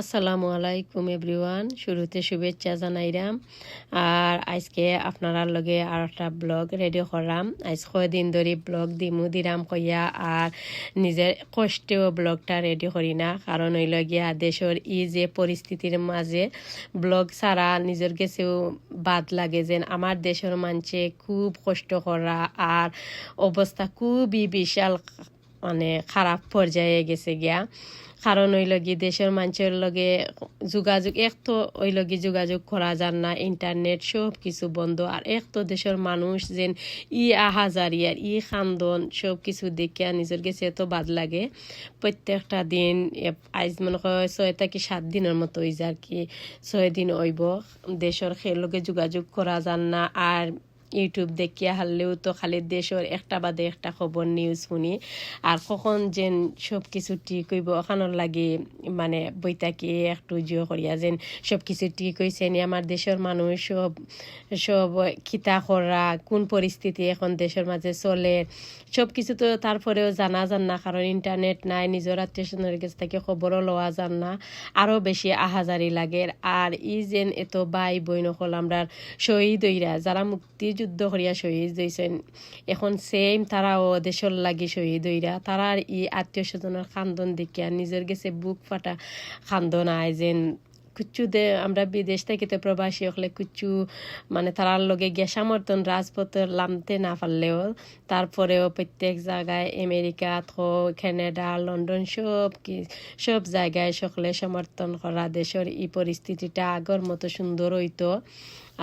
আসসালামু আলাইকুম, এভরিওয়ান। শুরুতে শুভেচ্ছা জানাইরাম। আর আজকে আপনার লগে আর একটা ব্লগ রেডি করাম। আজ কয়দিন ধরে ব্লগ দিমু, দিরাম কইয়া, আর নিজের কষ্টেও ব্লগটা রেডি করি না কারণ হইল গিয়া দেশের ই যে পরিস্থিতির মাঝে ব্লগ ছাড়া নিজের কাছেও বাদ লাগে যেন আমার দেশের মানছে খুব কষ্ট করা, আর অবস্থা খুবই বিশাল মানে খারাপ পর্যায়ে গেছে গিয়া। কারণ ওই লগি দেশের মানুষের লগে যোগাযোগ, এক তো ওই লগি যোগাযোগ করা যান না ইন্টারনেট সব কিছু বন্ধ, আর এক তো দেশের মানুষ যেন ই আহাজারিয়ার ই খান্দন সব কিছু দেখিয়া নিজের গেছে এত বাদ লাগে। প্রত্যেকটা দিন আজ মনে হয় ছয় থেকে সাত দিনের মতো হয়ে আর কি, ছয় দিন হইব। দেশের সে লগে যোগাযোগ করা যান না, আর ইউটিউব দেখিয়া হারলেও তো খালি দেশের একটা বাদে একটা খবর নিউজ শুনি। আর কখন যেন সব কিছু ঠিক হইব ওখানোর লাগে মানে বইটাকে একটু জিও করিয়া যেন সব কিছু ঠিক হয়েছে নি। আমার দেশের মানুষ সব সব খিতা করা কোন পরিস্থিতি এখন দেশের মাঝে চলে। সব কিছু তো তারপরেও জানা যান না কারণ ইন্টারনেট নাই নিজের আত্মীয় স্বজনের কাছ থেকে খবরও লওয়া যান না, আরও বেশি আহাজারি লাগে। আর ই যেন এত বাই নকল আমরা শহীদ হইরা, যারা মুক্তিযুদ্ধ করিয়া শহীদ হয়েছেন এখন সেম তারাও দেশের লাগি শহীদ হইরা। তারার ই আত্মীয় স্বজনের খান্দন দেখিয়া নিজের গেছে বুক ফাটা খান্দন আয় যেন কুচ্ছু দে আমরা বিদেশ থেকে তো প্রবাসী হলে কুচ্ছু মানে তারার লগে গিয়া সমর্থন রাজপথ লামতে না পারলেও তারপরেও প্রত্যেক জায়গায় আমেরিকা, থো, কানাডা, লন্ডন সব কি সব জায়গায় সকলে সমর্থন করা দেশের এই পরিস্থিতিটা আগর মতো সুন্দর হইতো।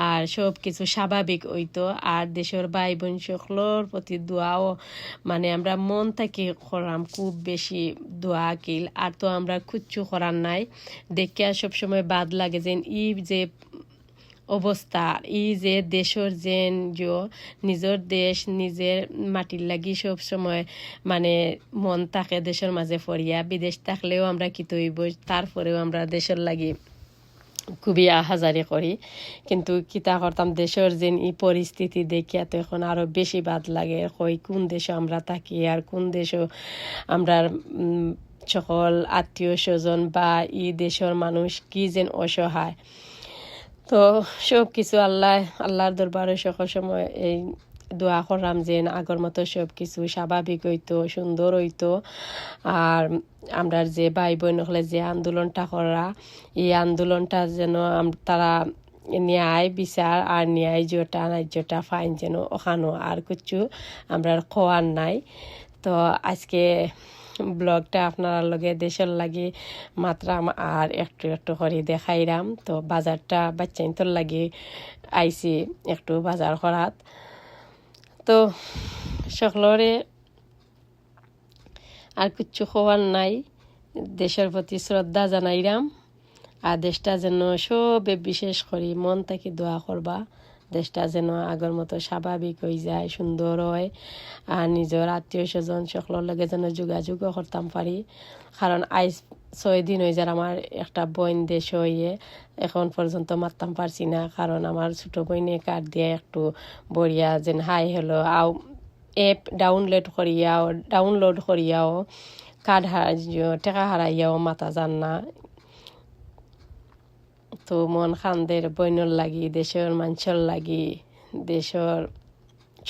আর সব কিছু স্বাভাবিক হইতো। আর দেশের ভাই বোন সকলের প্রতি দোয়াও মানে আমরা মন থেকে করাম খুব বেশি দোয়া কিল আর তো আমরা কুচ্ছু করার নাই। দেখিয়া সবসময় বাদ লাগে যে ই যে অবস্থা, ই যে দেশের যেন নিজের দেশ নিজের মাটির লাগি সব সময় মানে মন থাকে দেশের মাঝে ফরিয়া। বিদেশ থাকলেও আমরা কি তৈব, তারপরেও আমরা দেশের লাগি খুবই আহাজারি করি। কিন্তু কিতা করতাম, দেশের যে ই পরিস্থিতি দেখিয়া তো এখন আরও বেশি বাদ লাগে, কই কোন দেশে আমরা থাকি আর কোন দেশে আমরা সকল আত্মীয় স্বজন বা ই দেশের মানুষ কি যেন অসহায়। তো সব কিছু আল্লাহ, আল্লাহর দরবারে সকল সময় এই দোয়া করলাম যে আগর মতো সব কিছু স্বাভাবিক হইতো, সুন্দর হইতো। আর আমরা যে ভাই বোন হলে যে আন্দোলনটা করা, এই আন্দোলনটা যেন তারা ন্যায় বিচার আর ন্যায় যেটা ন্যায্যটা ফাইন যেন ওখানো আর কিছু আমরা খোয়ার নাই। তো আজকে ব্লগটা আপনার লগে দেশের লাগে মাত্রাম আর একটু একটু করে দেখাইরাম। তো বাজারটা বাচ্চাইন্তর লাগে আইসি একটু বাজার করাত। তো সকলরে আর কিচ্ছু খোয়ার নাই। দেশের প্রতি শ্রদ্ধা জানাইরাম। আর দেশটা যেন সবে বিশেষ করি মন থেকে দোয়া করবা। দেশটা যেন আগের মতো স্বাভাবিক হয়ে যায়, সুন্দর হয়। আর নিজের আত্মীয় স্বজন সকলের লগে যেন যোগাযোগও করতাম পারি। কারণ আইস ছয় দিন হয়ে যায় আমার একটা বইন দেশ হয়ে এখন পর্যন্ত মারতাম পারছি না, কারণ আমার ছোট বইনে কার্ড দিয়ে একটু বড়িয়া যেন হাই হলো। আও এপ ডাউনলোড করিয়াও ডাউনলোড করিয়াও কার্ড হারা টেকা হারাইয়াও মাথা যান না। তো মন খানদের বইনর লাগি, দেশের মানুষের লাগি, দেশের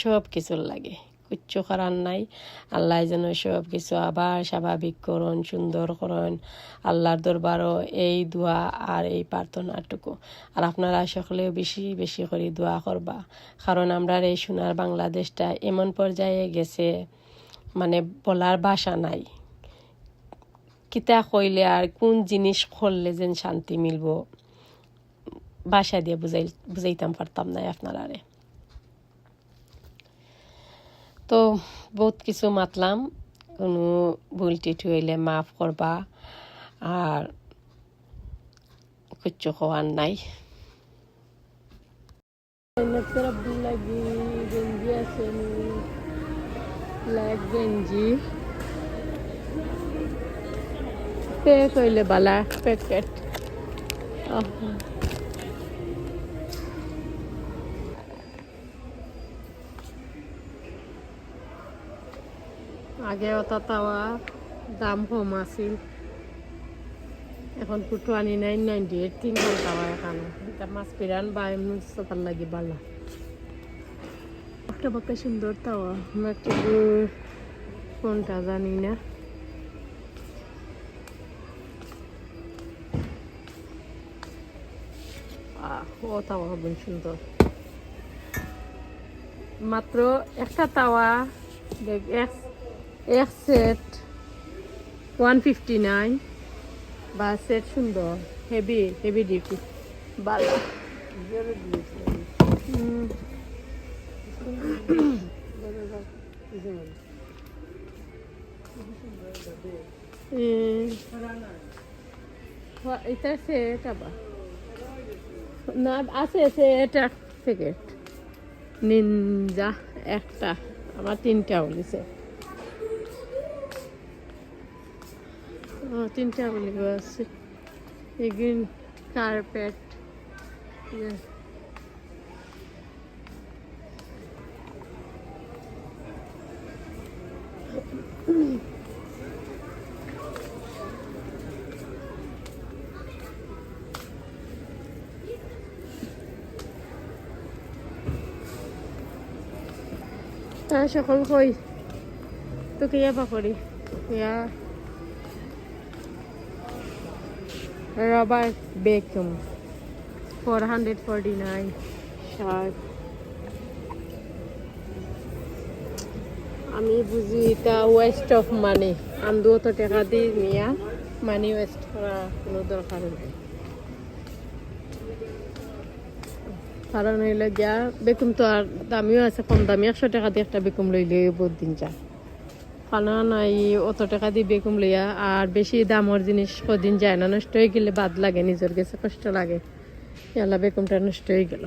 সব কিছুর লাগে। কিচ্ছু করার নাই। আল্লাহ যেন সব কিছু আবার স্বাভাবিক করুন, সুন্দর করুন। আল্লাহর দরবারও এই দোয়া আর এই প্রার্থনাটুকু। আর আপনারা সকলেও বেশি বেশি করে দোয়া করবা। কারণ আমরা এই সোনার বাংলাদেশটা এমন পর্যায়ে গেছে মানে বলার ভাষা নাই। কিতা কইলে আর কোন জিনিস করলে যেন শান্তি মিলব? বাসা দিয়ে বুঝাই বুঝাইতাম পারতাম না আপনারারে। তো বহুত কিছু মাতলাম। কোনো ভুল টিট হইলে মাফ করবা আর কিচ্ছু হওয়ার নাই। গেঞ্জি প্যাক হইলে বালা প্যাকেট আগে অত তাওয়া দাম কম আছিল। এখন two twenty nine ninety eight তিন হয় এখানে। এটা মাছ পিরান বা এমনি সকাল লাগি বালা একটা বাক্কা সুন্দর তাওয়া একটু কোনটা জানি না? ও তাওয়া হবে সুন্দর মাত্র একটা তাওয়া দেখ, এক এক সেট ওয়ান ফিফটি নাইন বা সেট সুন্দর হেভি হেভি ডিউটি ভালো এটা সেট আবার। না, আছে সেট এক প্যাকেট নিনজা একটা আমার তিনটা বলেছে তিনটা বলি আছে। এগ্রিন কার্পেট হ্যাঁ সকল কই? তোকে ইয়া পাকড়ি ইয়া। হান্ড্রেড ফোরটি নাইন শার্ট আমি বুঝি এটা ওয়েস্ট অফ মানি আমি অত টাকা দিই নিয়া মানি ওয়েস্ট করা কোনো দরকার নেই। কারণ হইলে গিয়া, বেকুম তো আর দামিও আছে, কম দামি। একশো টাকা দিয়ে একটা বেকুম লইলে বহুত দিন যায়। কারণ এই অত টাকা দিয়ে বেকুম লইয়া আর বেশি দামর জিনিস কদিন যায় না নষ্ট হয়ে গেলে বাদ লাগে নিজের কাছে কষ্ট লাগে ইয়ালা বেকুমটা নষ্ট হয়ে গেল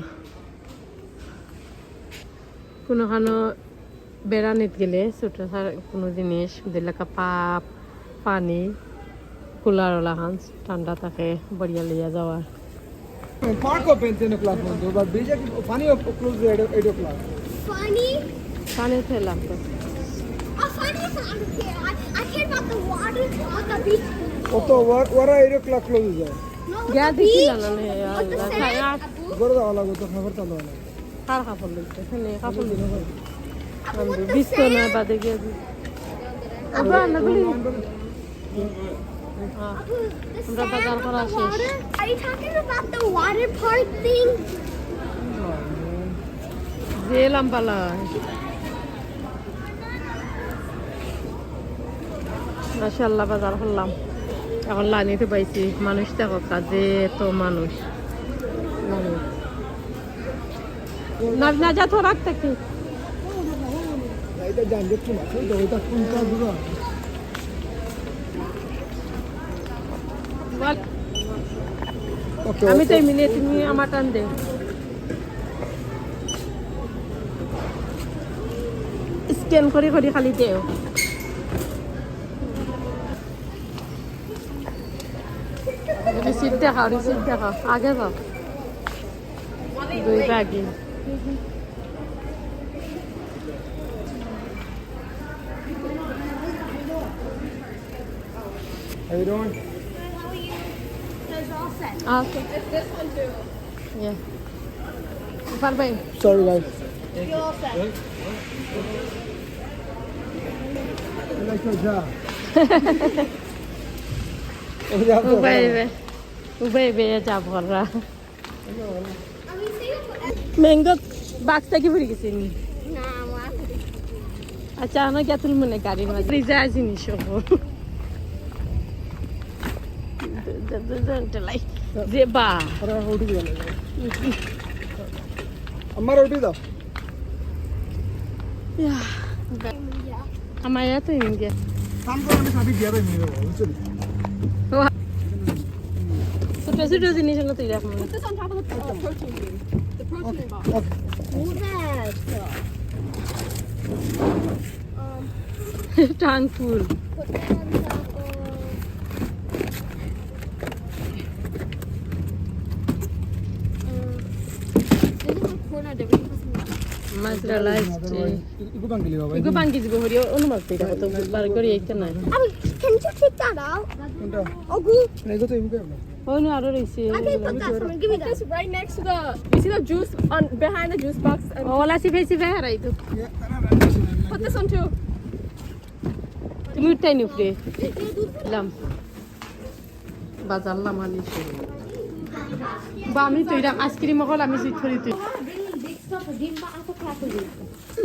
কোনোখানো বেড়ানিত গেলে ছোট কোনো জিনিস দিলাকা পাপ পানি কুলার ওলা খান ঠান্ডা থাকে বড়িয়া লইয়া যাওয়ার Park open 10 o'clock, Monday, but beach is funny of close at 8 o'clock. Funny? পানি ফেলাম তো Oh, funny is I don't care. I, I care about the water on the beach. Oto, what what are 8 o'clock close is that? No, with গিয়া the দেখি beach. না With the sand. Goro da wala goto khabar talo wala. কার কাপড় লইতে এখানে কাপড় লইতে Abu, with the বিস্তো না sand. বাদে গিয়ে দিই আবার না বলি Abu, the আমরা sand বাজার on করা the শেষ। water. Are you talking about the water park thing? যে লম্বা লয় মাশাল্লাহ বাজার করলাম এখন লাইনেতে পাইছি। মানুষ দেখো কাজে মানুষ। তো Okay. আমি তো মিলে তুমি আমার টান দে। স্ক্যান করে করে খালি দেও। দেখাও রিসিপ্ট দেখাও আগে যাও দুই আগে How you doing? It's all set. Okay This one too. Yeah. পারবে Sorry guys. You're all set. I like your job. Oh, yeah, বেয়ে বেয়ে যাব আমরা। ম্যাঙ্গো বাক্স থেকে ভরে গেছি আচ্ছা আমার গেতুল মনে গাড়ির মাঝে। যায় জিনিস যে বা। আমার রুটি দাও। আমার এত ইন্ডিয়া বেশিটা জিনিস হলো তুই রাখ Put this on top of the uh, protein bean. The protein box. Um, টান ফুল put that on top of. Uh, this is a corn idea. We can put some মাছরা লাগছে ইগো পাঙ্কি দিব হরি অনুমাল থেকে কত বার করে এইতে না Abby, can you take that out? Agui, Oh, ওই নো আরও রইছে I can put that for Give me. Just right next to the. You see the juice on behind the juice box. And ওলা সিফে সিফে হারাই তো put this one too. তুমি উঠাই নি উপরে দিলাম বাজারলাম আনি বা আমি তো এরকম আইসক্রিম অকল আমি সুইট করি তুই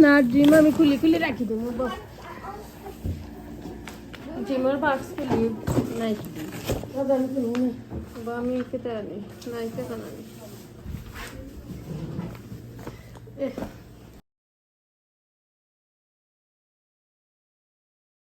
না ডিম আমি খুলি খুলি রাখি দেবো ডিমের বাক্স খুলি নাই আমি খুলি না বা আমি খেতে আনি নাই খেতে আনি এ